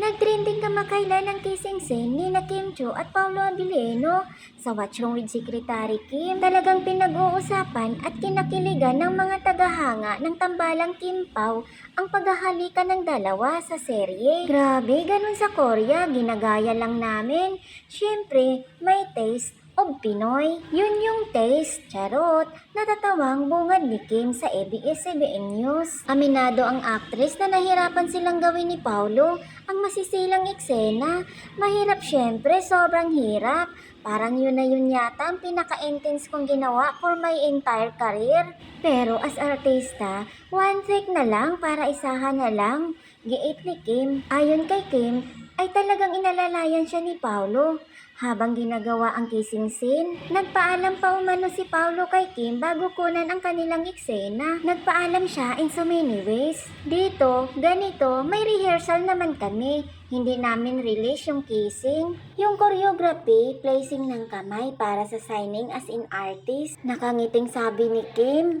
Nagtrending kamakailan ng kissing scene ni na Kim Cho at Paolo Abilino sa Watch Room with Secretary Kim. Talagang pinag-uusapan at kinakiligan ng mga tagahanga ng tambalang Kim Pao ang paghahalikan ng dalawa sa serye. Grabe, ganun sa Korea, ginagaya lang namin. Siyempre, may taste of Pinoy. Yun yung taste, charot, natatawang bungad ni Kim sa ABS-CBN News. Aminado ang actress na nahirapan silang gawin ni Paulo ang masisilang eksena. Mahirap syempre, sobrang hirap. Parang yun na yun yata ang pinaka-intense kong ginawa for my entire career. Pero as artista, one take na lang para isahan na lang. Giit ni Kim. Ayon kay Kim, ay talagang inalalayan siya ni Paulo. Habang ginagawa ang kissing scene, nagpaalam pa umano si Paulo kay Kim bago kunan ang kanilang eksena. Nagpaalam siya in so many ways. Dito, ganito, may rehearsal naman kami. Hindi namin release yung kissing. Yung choreography, placing ng kamay para sa signing as in artist. Nakangiting sabi ni Kim,